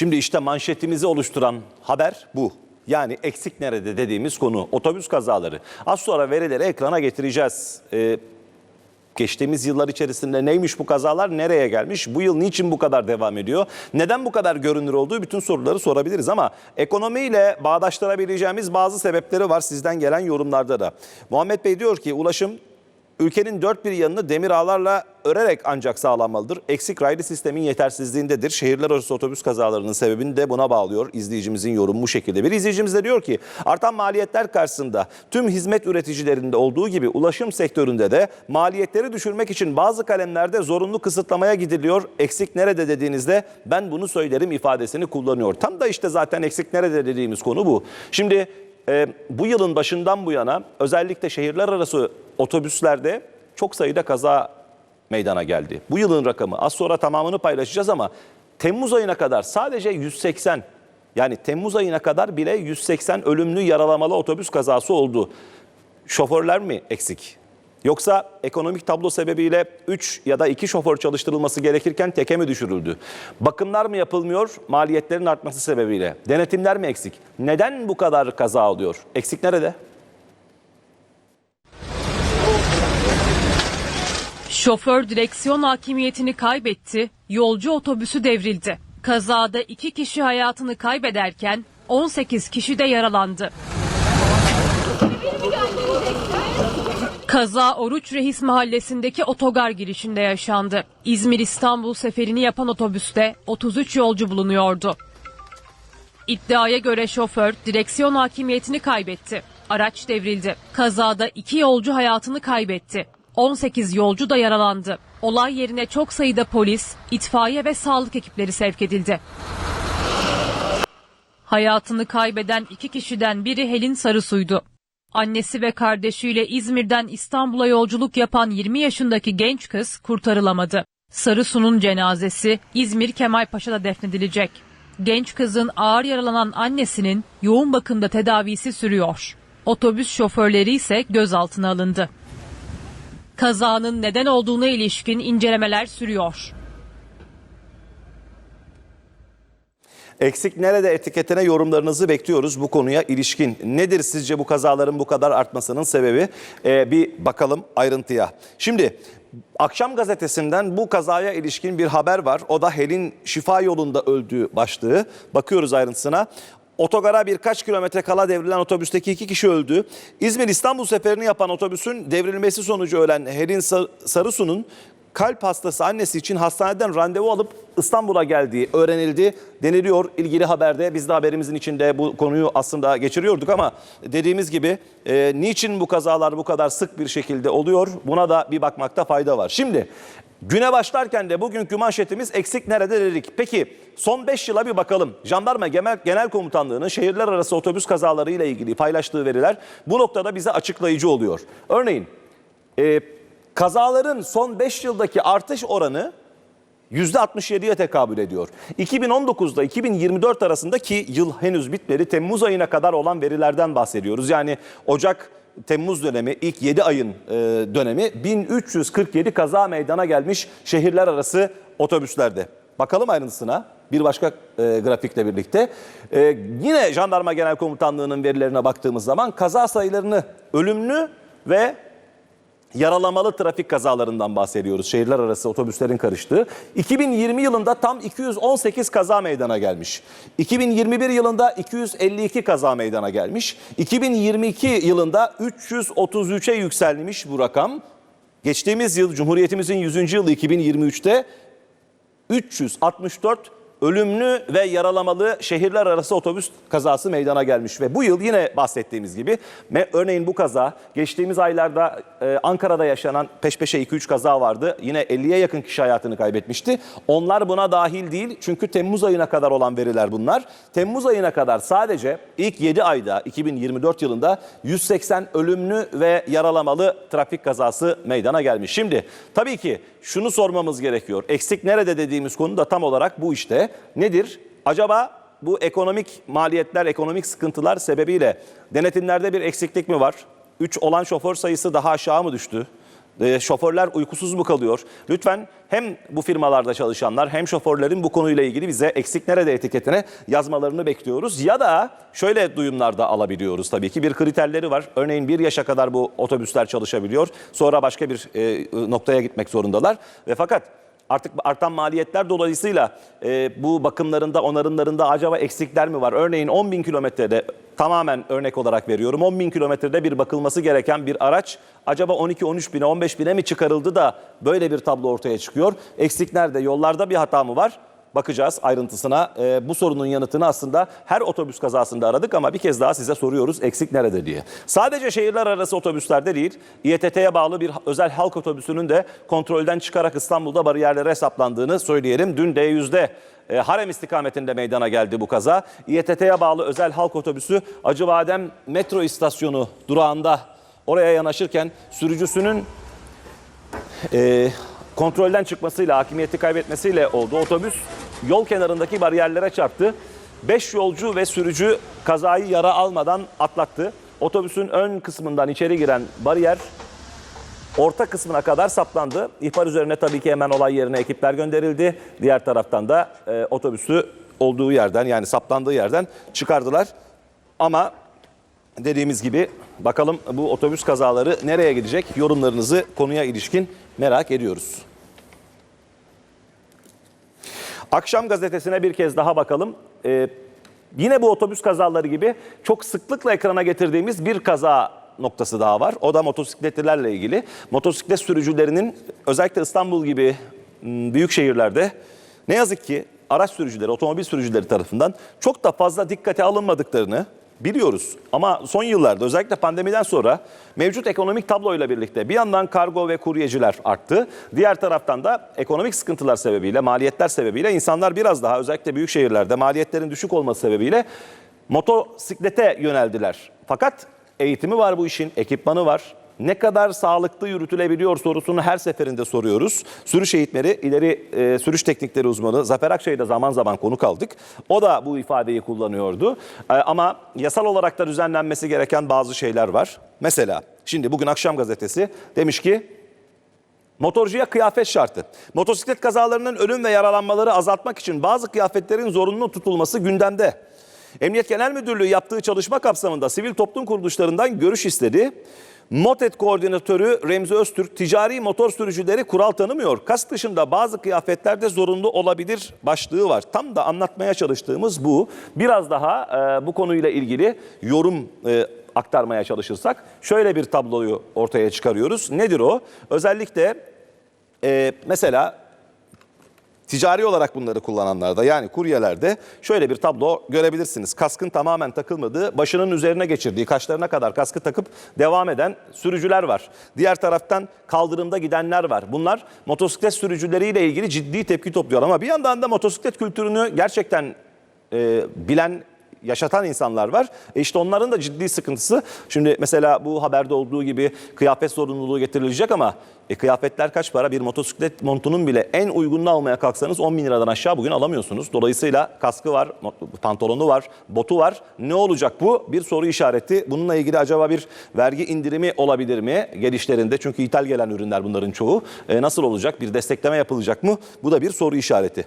Şimdi işte manşetimizi oluşturan haber bu. Yani eksik nerede dediğimiz konu otobüs kazaları. Az sonra verileri ekrana getireceğiz. Ee, geçtiğimiz yıllar içerisinde neymiş bu kazalar, nereye gelmiş, bu yıl niçin bu kadar devam ediyor, neden bu kadar görünür olduğu bütün soruları sorabiliriz ama ekonomiyle bağdaştırabileceğimiz bazı sebepleri var sizden gelen yorumlarda da. Muhammed Bey diyor ki ulaşım ülkenin dört bir yanını demir ağlarla örerek ancak sağlanmalıdır. Eksik raylı sistemin yetersizliğindedir. Şehirler arası otobüs kazalarının sebebini de buna bağlıyor. İzleyicimizin yorumu bu şekilde. Bir izleyicimiz de diyor ki artan maliyetler karşısında tüm hizmet üreticilerinde olduğu gibi ulaşım sektöründe de maliyetleri düşürmek için bazı kalemlerde zorunlu kısıtlamaya gidiliyor. Eksik nerede dediğinizde ben bunu söylerim ifadesini kullanıyor. Tam da işte zaten eksik nerede dediğimiz konu bu. Şimdi e, bu yılın başından bu yana özellikle şehirler arası otobüslerde çok sayıda kaza meydana geldi. Bu yılın rakamı az sonra tamamını paylaşacağız ama Temmuz ayına kadar sadece 180 yani Temmuz ayına kadar bile 180 ölümlü yaralamalı otobüs kazası oldu. Şoförler mi eksik? Yoksa ekonomik tablo sebebiyle 3 ya da 2 şoför çalıştırılması gerekirken teke mi düşürüldü? Bakımlar mı yapılmıyor maliyetlerin artması sebebiyle? Denetimler mi eksik? Neden bu kadar kaza oluyor? Eksik nerede? Şoför direksiyon hakimiyetini kaybetti, yolcu otobüsü devrildi. Kazada iki kişi hayatını kaybederken 18 kişi de yaralandı. Kaza Oruç Reis mahallesindeki otogar girişinde yaşandı. İzmir-İstanbul seferini yapan otobüste 33 yolcu bulunuyordu. İddiaya göre şoför direksiyon hakimiyetini kaybetti. Araç devrildi. Kazada iki yolcu hayatını kaybetti. 18 yolcu da yaralandı. Olay yerine çok sayıda polis, itfaiye ve sağlık ekipleri sevk edildi. Hayatını kaybeden iki kişiden biri Helin Sarısu'ydu. Annesi ve kardeşiyle İzmir'den İstanbul'a yolculuk yapan 20 yaşındaki genç kız kurtarılamadı. Sarısu'nun cenazesi İzmir Kemalpaşa'da defnedilecek. Genç kızın ağır yaralanan annesinin yoğun bakımda tedavisi sürüyor. Otobüs şoförleri ise gözaltına alındı. Kazanın neden olduğuna ilişkin incelemeler sürüyor. Eksik nerede etiketine yorumlarınızı bekliyoruz bu konuya ilişkin. Nedir sizce bu kazaların bu kadar artmasının sebebi? Ee, bir bakalım ayrıntıya. Şimdi Akşam gazetesinden bu kazaya ilişkin bir haber var. O da Helin şifa yolunda öldüğü başlığı. Bakıyoruz ayrıntısına. Otogara birkaç kilometre kala devrilen otobüsteki iki kişi öldü. İzmir-İstanbul seferini yapan otobüsün devrilmesi sonucu ölen Helin Sar- Sarısu'nun kalp hastası annesi için hastaneden randevu alıp İstanbul'a geldiği öğrenildi deniliyor ilgili haberde. Biz de haberimizin içinde bu konuyu aslında geçiriyorduk ama dediğimiz gibi e, niçin bu kazalar bu kadar sık bir şekilde oluyor buna da bir bakmakta fayda var. Şimdi güne başlarken de bugünkü manşetimiz eksik nerede dedik. Peki son 5 yıla bir bakalım. Jandarma Genel, Genel Komutanlığı'nın şehirler arası otobüs kazaları ile ilgili paylaştığı veriler bu noktada bize açıklayıcı oluyor. Örneğin e, kazaların son 5 yıldaki artış oranı %67'ye tekabül ediyor. 2019'da 2024 arasındaki yıl henüz bitmedi. Temmuz ayına kadar olan verilerden bahsediyoruz. Yani Ocak Temmuz dönemi ilk 7 ayın e, dönemi 1347 kaza meydana gelmiş şehirler arası otobüslerde. Bakalım ayrıntısına bir başka e, grafikle birlikte. E, yine Jandarma Genel Komutanlığı'nın verilerine baktığımız zaman kaza sayılarını ölümlü ve yaralamalı trafik kazalarından bahsediyoruz. Şehirler arası otobüslerin karıştığı. 2020 yılında tam 218 kaza meydana gelmiş. 2021 yılında 252 kaza meydana gelmiş. 2022 yılında 333'e yükselmiş bu rakam. Geçtiğimiz yıl Cumhuriyetimizin 100. yılı 2023'te 364 ölümlü ve yaralamalı şehirler arası otobüs kazası meydana gelmiş ve bu yıl yine bahsettiğimiz gibi örneğin bu kaza geçtiğimiz aylarda e, Ankara'da yaşanan peş peşe 2-3 kaza vardı. Yine 50'ye yakın kişi hayatını kaybetmişti. Onlar buna dahil değil çünkü Temmuz ayına kadar olan veriler bunlar. Temmuz ayına kadar sadece ilk 7 ayda 2024 yılında 180 ölümlü ve yaralamalı trafik kazası meydana gelmiş. Şimdi tabii ki şunu sormamız gerekiyor. Eksik nerede dediğimiz konu da tam olarak bu işte. Nedir? Acaba bu ekonomik maliyetler, ekonomik sıkıntılar sebebiyle denetimlerde bir eksiklik mi var? 3 olan şoför sayısı daha aşağı mı düştü? E, şoförler uykusuz mu kalıyor? Lütfen hem bu firmalarda çalışanlar hem şoförlerin bu konuyla ilgili bize eksik nerede etiketine yazmalarını bekliyoruz. Ya da şöyle duyumlar da alabiliyoruz tabii ki. Bir kriterleri var. Örneğin bir yaşa kadar bu otobüsler çalışabiliyor. Sonra başka bir e, noktaya gitmek zorundalar. Ve fakat Artık artan maliyetler dolayısıyla e, bu bakımlarında, onarımlarında acaba eksikler mi var? Örneğin 10 bin kilometrede tamamen örnek olarak veriyorum. 10 bin kilometrede bir bakılması gereken bir araç acaba 12-13 bine, 15 bine mi çıkarıldı da böyle bir tablo ortaya çıkıyor? Eksik nerede? Yollarda bir hata mı var? Bakacağız ayrıntısına. E, bu sorunun yanıtını aslında her otobüs kazasında aradık ama bir kez daha size soruyoruz eksik nerede diye. Sadece şehirler arası otobüslerde değil, İETT'ye bağlı bir özel halk otobüsünün de kontrolden çıkarak İstanbul'da bariyerlere hesaplandığını söyleyelim. Dün D100'de e, Harem istikametinde meydana geldi bu kaza. İETT'ye bağlı özel halk otobüsü Acıbadem metro istasyonu durağında oraya yanaşırken sürücüsünün e, kontrolden çıkmasıyla, hakimiyeti kaybetmesiyle oldu. Otobüs yol kenarındaki bariyerlere çarptı. 5 yolcu ve sürücü kazayı yara almadan atlattı. Otobüsün ön kısmından içeri giren bariyer orta kısmına kadar saplandı. İhbar üzerine tabii ki hemen olay yerine ekipler gönderildi. Diğer taraftan da e, otobüsü olduğu yerden yani saplandığı yerden çıkardılar. Ama dediğimiz gibi bakalım bu otobüs kazaları nereye gidecek? Yorumlarınızı konuya ilişkin merak ediyoruz. Akşam gazetesine bir kez daha bakalım. Ee, yine bu otobüs kazaları gibi çok sıklıkla ekrana getirdiğimiz bir kaza noktası daha var. O da motosikletlilerle ilgili. Motosiklet sürücülerinin özellikle İstanbul gibi m, büyük şehirlerde ne yazık ki araç sürücüleri, otomobil sürücüleri tarafından çok da fazla dikkate alınmadıklarını biliyoruz. Ama son yıllarda özellikle pandemiden sonra mevcut ekonomik tabloyla birlikte bir yandan kargo ve kuryeciler arttı. Diğer taraftan da ekonomik sıkıntılar sebebiyle, maliyetler sebebiyle insanlar biraz daha özellikle büyük şehirlerde maliyetlerin düşük olması sebebiyle motosiklete yöneldiler. Fakat eğitimi var bu işin, ekipmanı var. Ne kadar sağlıklı yürütülebiliyor sorusunu her seferinde soruyoruz. Sürüş eğitmeni, ileri e, sürüş teknikleri uzmanı Zafer Akçay'ı da zaman zaman konuk aldık. O da bu ifadeyi kullanıyordu. E, ama yasal olarak da düzenlenmesi gereken bazı şeyler var. Mesela şimdi bugün akşam gazetesi demiş ki Motorcuya kıyafet şartı. Motosiklet kazalarının ölüm ve yaralanmaları azaltmak için bazı kıyafetlerin zorunlu tutulması gündemde. Emniyet Genel Müdürlüğü yaptığı çalışma kapsamında sivil toplum kuruluşlarından görüş istedi. Motet koordinatörü Remzi Öztürk, ticari motor sürücüleri kural tanımıyor. Kas dışında bazı kıyafetlerde zorunlu olabilir başlığı var. Tam da anlatmaya çalıştığımız bu. Biraz daha e, bu konuyla ilgili yorum e, aktarmaya çalışırsak şöyle bir tabloyu ortaya çıkarıyoruz. Nedir o? Özellikle e, mesela ticari olarak bunları kullananlarda yani kuryelerde şöyle bir tablo görebilirsiniz. Kaskın tamamen takılmadığı, başının üzerine geçirdiği, kaşlarına kadar kaskı takıp devam eden sürücüler var. Diğer taraftan kaldırımda gidenler var. Bunlar motosiklet sürücüleriyle ilgili ciddi tepki topluyor ama bir yandan da motosiklet kültürünü gerçekten e, bilen yaşatan insanlar var. E işte onların da ciddi sıkıntısı. Şimdi mesela bu haberde olduğu gibi kıyafet zorunluluğu getirilecek ama e, kıyafetler kaç para? Bir motosiklet montunun bile en uygununu almaya kalksanız 10 bin liradan aşağı bugün alamıyorsunuz. Dolayısıyla kaskı var, pantolonu var, botu var. Ne olacak bu? Bir soru işareti. Bununla ilgili acaba bir vergi indirimi olabilir mi gelişlerinde? Çünkü ithal gelen ürünler bunların çoğu. E, nasıl olacak? Bir destekleme yapılacak mı? Bu da bir soru işareti.